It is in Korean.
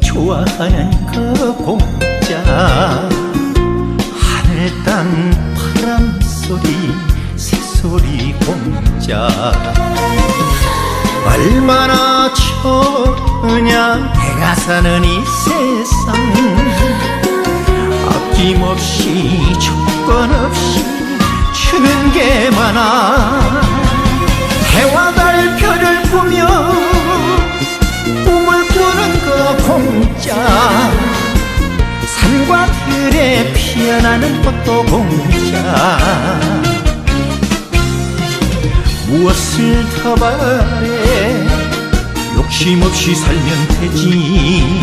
좋아하는 그 공짜. 하늘 땅 바람 소리 새소리 공짜. 얼마나 좋으냐 내가 사는 이 세상. 아낌없이 조건 없이 주는 게 많아 공짜 산과 들에 피어나는 꽃도 공짜 무엇을 더 바래? 욕심 없이 살면 되지